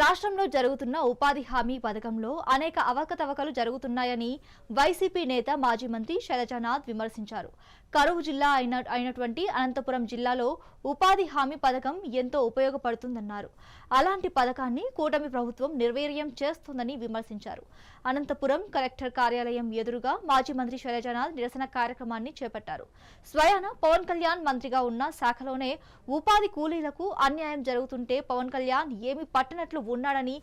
రాష్ట్రంలో జరుగుతున్న ఉపాధి హామీ పథకంలో అనేక అవకతవకలు జరుగుతున్నాయని వైసీపీ నేత మాజీ మంత్రి శైలజానాథ్ విమర్శించారు. కరువు జిల్లా అయిన అయినటువంటి అనంతపురం జిల్లాలో ఉపాధి హామీ పథకం ఎంతో ఉపయోగపడుతుందన్నారు. అలాంటి పథకాన్ని కూటమి ప్రభుత్వం నిర్వీర్యం చేస్తుందని విమర్శించారు. అనంతపురం కలెక్టర్ కార్యాలయం ఎదురుగా మాజీ మంత్రి శైలజానాథ్ నిరసన కార్యక్రమాన్ని చేపట్టారు. స్వయాన పవన్ కళ్యాణ్ మంత్రిగా ఉన్న శాఖలోనే ఉపాధి కూలీలకు అన్యాయం జరుగుతుంటే పవన్ కళ్యాణ్ ఏమి పట్టనట్లు ఉన్నాడని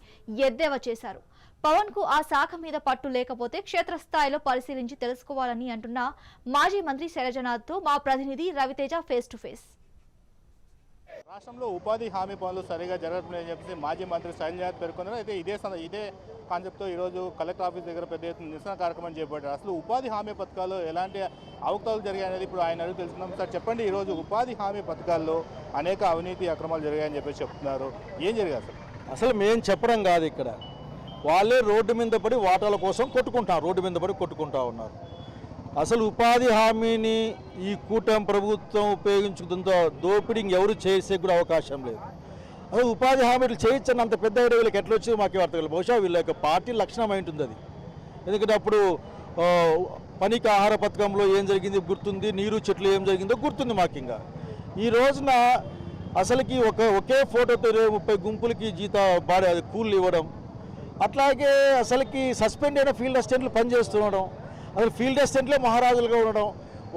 ఎద్దేవా చేశారు. పవన్కు ఆ శాఖ మీద పట్టు లేకపోతే క్షేత్రస్థాయిలో పరిశీలించి తెలుసుకోవాలని అంటున్న మాజీ మంత్రి శైలజనాథ్తో మా ప్రతినిధి రవితేజ ఫేస్ టు ఫేస్. రాష్ట్రంలో ఉపాధి హామీ పనులు సరిగా జరగట్లేదని చెప్పేసి మాజీ మంత్రి శైలజనాథ్ పేర్కొన్నారు. అయితే ఇదే ఇదే కాన్సెప్ట్తో ఈరోజు కలెక్టర్ ఆఫీస్ దగ్గర పెద్ద ఎత్తున నిరసన కార్యక్రమం చేపట్టారు. అసలు ఉపాధి హామీ పథకాలు ఎలాంటి అవకతవకలు జరిగాయనేది ఇప్పుడు ఆయన అడుగు తెలుసుకుందాం. సార్ చెప్పండి ఈరోజు ఉపాధి హామీ పథకాల్లో అనేక అవినీతి అక్రమాలు జరిగాయని చెప్పేసి చెప్తున్నారు. ఏం జరిగాయి సార్ అసలు మేం చెప్పడం కాదు ఇక్కడ. వాళ్ళే రోడ్డు మీద పడి వాటాల కోసం కొట్టుకుంటాం రోడ్డు మీద పడి కొట్టుకుంటా ఉన్నారు. అసలు ఉపాధి హామీని ఈ కూటమి ప్రభుత్వం ఉపయోగించుకుంటుందో దోపిడీ ఎవరు చేసే కూడా అవకాశం లేదు. అసలు ఉపాధి హామీలు చేయొచ్చని అంత పెద్ద ఐడియా వీళ్ళకి ఎట్లా వచ్చిందో మాకు వార్తలు బహుశా వీళ్ళ యొక్క పార్టీ లక్షణం అయి ఉంటుంది అది ఎందుకంటే అప్పుడు పనికి ఆహార పథకంలో ఏం జరిగింది గుర్తుంది నీరు చెట్లు ఏం జరిగిందో గుర్తుంది మాకు ఇంకా ఈ రోజున అసలుకి ఒక ఒకే ఫోటోతో ఇరవై ముప్పై గుంపులకి జీత బాడీ అది కూల్ ఇవ్వడం. అట్లాగే అసలుకి సస్పెండ్ అయిన ఫీల్డ్ అసిస్టెంట్లు పనిచేస్తుండడం. అసలు ఫీల్డ్ అసిస్టెంట్లే మహారాజులుగా ఉండడం.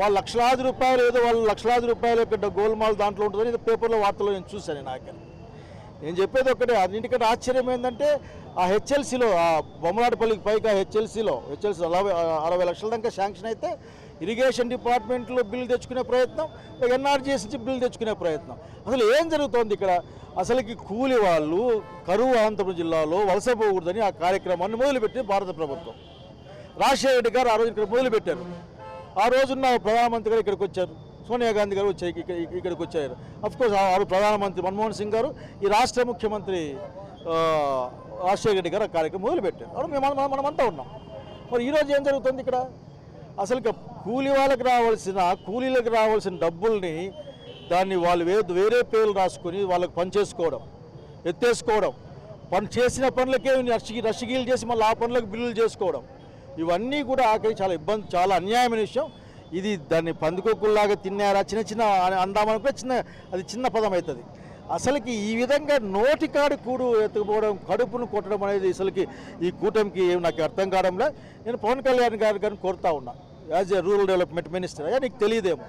వాళ్ళ లక్షలాది రూపాయలు ఏదో వాళ్ళ లక్షలాది రూపాయలు పెద్ద గోల్మాల్ దాంట్లో ఉంటుందని ఇది పేపర్లో వార్తలో నేను చూశాను నాకు నేను చెప్పేది ఒకటే అన్నింటికంటే ఆశ్చర్యం ఏంటంటే ఆ హెచ్ఎల్సీలో ఆ బొమ్మలాటపల్లికి పైగా హెచ్ఎల్సీలో హెచ్ఎల్సీ అరవై అరవై లక్షల దాకా శాంక్షన్ అయితే ఇరిగేషన్ డిపార్ట్మెంట్లో బిల్లు తెచ్చుకునే ప్రయత్నం ఎన్ఆర్జీఎస్ నుంచి బిల్లు తెచ్చుకునే ప్రయత్నం. అసలు ఏం జరుగుతోంది ఇక్కడ? అసలుకి కూలి వాళ్ళు కరువు అనంతపురం జిల్లాలో వలస పోకూడదని ఆ కార్యక్రమాన్ని మొదలుపెట్టింది భారత ప్రభుత్వం. రాజశేఖర రెడ్డి గారు ఆ రోజు ఇక్కడ మొదలుపెట్టారు. ఆ రోజున్న ప్రధానమంత్రి గారు ఇక్కడికి వచ్చారు. సోనియా గాంధీ గారు వచ్చాయి ఇక్కడ- ఇక్కడికి వచ్చారు. కోర్స్ ఆ ప్రధానమంత్రి మన్మోహన్ సింగ్ గారు ఈ రాష్ట్ర ముఖ్యమంత్రి రాజశేఖర రెడ్డి గారు ఆ కార్యక్రమం మొదలుపెట్టారు. అప్పుడు మేము మనం- మనమంతా ఉన్నాం. మరి ఈరోజు ఏం జరుగుతుంది ఇక్కడ? అసలు కూలి వాళ్ళకి రావాల్సిన కూలీలకు రావాల్సిన డబ్బుల్ని దాన్ని వాళ్ళు వే వేరే పేర్లు రాసుకొని వాళ్ళకి పని చేసుకోవడం ఎత్తేసుకోవడం పని చేసిన పనులకే రష్గి రష్గీలు చేసి మళ్ళీ ఆ పనులకు బిల్లులు చేసుకోవడం ఇవన్నీ కూడా ఆఖరి చాలా ఇబ్బంది చాలా అన్యాయమైన విషయం. ఇది దాన్ని పందుకోకుల్లాగా తిన్నారా? చిన్న చిన్న అందామనుకో చిన్న అది చిన్న పదం అవుతుంది. అసలుకి ఈ విధంగా నోటికాడి కూడు ఎత్తుకుపోవడం కడుపును కొట్టడం అనేది అసలుకి ఈ కూటమికి ఏం నాకు అర్థం కావడంలో. నేను పవన్ కళ్యాణ్ గారి గారిని కోరుతా ఉన్నా. As a rural development minister. అయ్యా నీకు తెలియదేమో.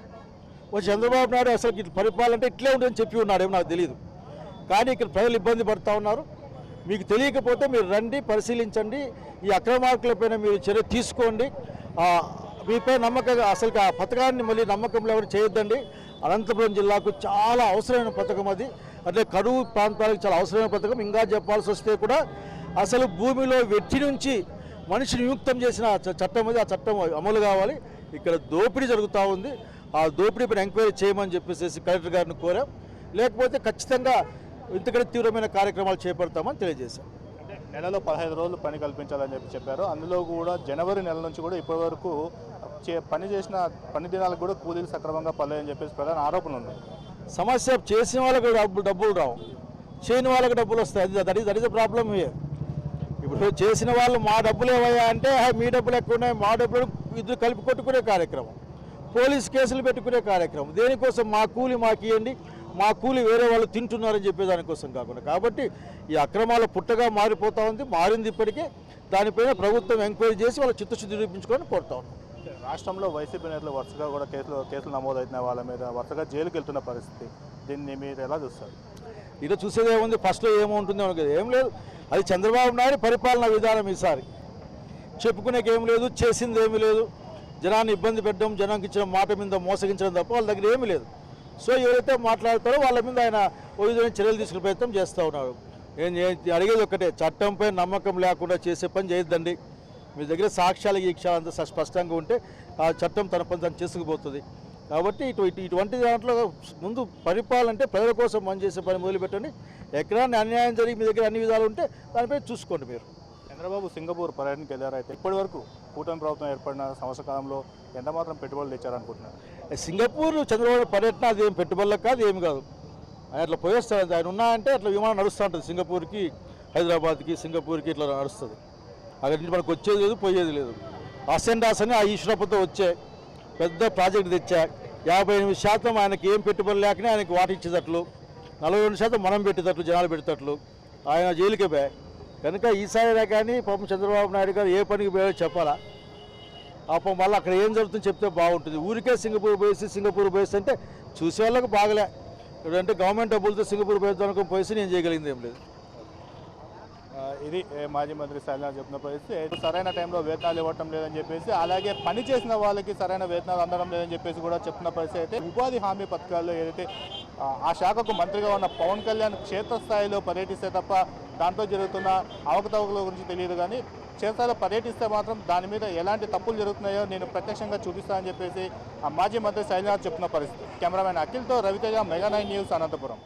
ఓ చంద్రబాబు నాయుడు అసలు ఇట్లా పరిపాలన ఇట్లే ఉంటుందని చెప్పి ఉన్నాడేమో నాకు తెలియదు కానీ ఇక్కడ ప్రజలు ఇబ్బంది పడుతూ ఉన్నారు. మీకు తెలియకపోతే మీరు రండి పరిశీలించండి. ఈ అక్రమార్కులపైన మీరు చర్య తీసుకోండి. మీపై నమ్మకంగా అసలు ఆ పథకాన్ని మళ్ళీ నమ్మకంలో ఎవరు చేయొద్దండి. అనంతపురం జిల్లాకు చాలా అవసరమైన పథకం అది. అంటే కరువు ప్రాంతాలకు చాలా అవసరమైన పథకం. ఇంకా చెప్పాల్సి వస్తే కూడా అసలు భూమిలో వెట్టి నుంచి మనిషిని నియుక్తం చేసిన చట్టం అది. ఆ చట్టం అమలు కావాలి. ఇక్కడ దోపిడీ జరుగుతూ ఉంది. ఆ దోపిడీ పైన ఎంక్వైరీ చేయమని చెప్పేసి కలెక్టర్ గారిని కోరాం. లేకపోతే ఖచ్చితంగా ఇంతకంటే తీవ్రమైన కార్యక్రమాలు చేపడతామని తెలియజేశాం. అంటే నెలలో పదహైదు రోజులు పని కల్పించాలని చెప్పి చెప్పారు. అందులో కూడా జనవరి నెల నుంచి కూడా ఇప్పటివరకు పని చేసిన పని దినాలకు కూడా కూలీలు సక్రమంగా పడలేదని చెప్పేసి ప్రధాన ఆరోపణలు ఉన్నాయి. సమస్య చేసిన వాళ్ళకి డబ్బులు డబ్బులు రావు. చేయని వాళ్ళకి డబ్బులు వస్తాయి. That is that is the problem ఇప్పుడు చేసిన వాళ్ళు మా డబ్బులు ఏమయ్యా అంటే మీ డబ్బులు ఎక్కువ ఉన్నాయి మా డబ్బులు ఇద్దరు కలిపి కొట్టుకునే కార్యక్రమం. పోలీస్ కేసులు పెట్టుకునే కార్యక్రమం. దేనికోసం మా కూలి మాకు ఇవ్వండి మా కూలి వేరే వాళ్ళు తింటున్నారని చెప్పే దానికోసం కాకుండా. కాబట్టి ఈ అక్రమాల పుట్టగా మారిపోతా ఉంది. మారింది ఇప్పటికే. దానిపైన ప్రభుత్వం ఎంక్వైరీ చేసి వాళ్ళ చిత్తశుద్ధి చూపించుకొని కోరుతా ఉన్నాం. రాష్ట్రంలో వైసీపీ నేతలు వరుసగా కూడా కేసులు కేసులు నమోదవుతున్న వాళ్ళ మీద వరుసగా జైలుకి వెళ్తున్న పరిస్థితి. దీన్ని మీరు ఎలా చూస్తారు? ఇక చూసేది ఏముంది? ఫస్ట్లో ఏముంటుంది మనకి ఏం లేదు. అది చంద్రబాబు నాయుడు పరిపాలన విధానం ఈసారి. చెప్పుకునేకి ఏం లేదు చేసింది ఏమీ లేదు. జనాన్ని ఇబ్బంది పెట్టడం జనానికి ఇచ్చిన మాట మీద మోసగించడం తప్ప వాళ్ళ దగ్గర ఏమీ లేదు. సో ఎవరైతే మాట్లాడతారో వాళ్ళ మీద ఆయన ఓ విధమైన చర్యలు తీసుకునే ప్రయత్నం చేస్తూ ఉన్నాడు నేను అడిగేది ఒకటే చట్టంపై నమ్మకం లేకుండా చేసే పని చేయొద్దండి. మీ దగ్గర సాక్ష్యాలు గీక్షాలు అంతా స్ప- స్పష్టంగా ఉంటే ఆ చట్టం తన పని తను చేసుకుపోతుంది. కాబట్టి ఇటు ఇటు- ఇటువంటి దాంట్లో ముందు పరిపాలన అంటే ప్రజల కోసం పని చేసే పని మొదలుపెట్టండి. ఎక్కడైనా అన్యాయం జరిగి మీ దగ్గర అన్ని విధాలు ఉంటే దానిపై చూసుకోండి మీరు. చంద్రబాబు సింగపూర్ పర్యటనకి వెళ్ళారైతే ఇప్పటి వరకు కూటమి ప్రభుత్వం ఏర్పడిన సంవత్సర కాలంలో ఎంత మాత్రం పెట్టుబడులు తెచ్చారనుకుంటున్నారు? సింగపూర్ చంద్రబాబు పర్యటన అది ఏం పెట్టుబడులకు కాదు ఏమి కాదు. ఆయన అట్లా పోయేస్తాడు. ఆయన ఉన్నా అంటే అట్లా విమానం నడుస్తూ ఉంటుంది. సింగపూర్కి హైదరాబాద్కి సింగపూర్కి ఇట్లా నడుస్తుంది. అక్కడి నుంచి మనకు వచ్చేది లేదు పోయేది లేదు. అసెండాస్ అని ఆ ఈశ్వరప్పతో వచ్చే పెద్ద ప్రాజెక్ట్ తెచ్చా. యాభై ఎనిమిది శాతం ఆయనకి ఏం పెట్టుబడి లేకనే ఆయనకి వాటిచ్చేటట్లు నలభై రెండు శాతం మనం పెట్టేటట్లు జనాలు పెట్టేటట్లు. ఆయన జైలుకే పోయా కనుక ఈసారి కానీ పాపం చంద్రబాబు నాయుడు గారు ఏ పనికి పోయో చెప్పాలా? పాపం మళ్ళీ అక్కడ ఏం జరుగుతుందో చెప్తే బాగుంటుంది. ఊరికే సింగపూర్ పోయేసి సింగపూర్ పోయేసి అంటే చూసే వాళ్ళకి బాగలే. అంటే గవర్నమెంట్ డబ్బులతో సింగపూర్ పోయేద్దాం అనుకుని పోయేసి నేను చేయగలిగింది ఏం లేదు. ఇది ఏ, మాజీ మంత్రి శైలజ చెప్పిన పరిస్థితి. సరైన టైంలో వేతనాలు ఇవ్వటం లేదని చెప్పేసి అలాగే పని చేసిన వాళ్ళకి సరైన వేతనాలు అందడం లేదని చెప్పేసి కూడా చెప్తున్న పరిస్థితి అయితే ఉపాధి హామీ పథకాల్లో ఏదైతే ఆ, శాఖకు మంత్రిగా ఉన్న పవన్ కళ్యాణ్ క్షేత్రస్థాయిలో పర్యటిస్తే తప్ప దాంట్లో జరుగుతున్న అవకతవకల గురించి తెలియదు కానీ క్షేత్రాల్లో పర్యటిస్తే మాత్రం దాని మీద ఎలాంటి తప్పులు జరుగుతున్నాయో నేను ప్రత్యక్షంగా చూపిస్తానని చెప్పేసి ఆ మాజీ మంత్రి శైలజ చెప్పిన పరిస్థితి. Cameraman అఖిల్తో Raviteja mega nine news Anantapur.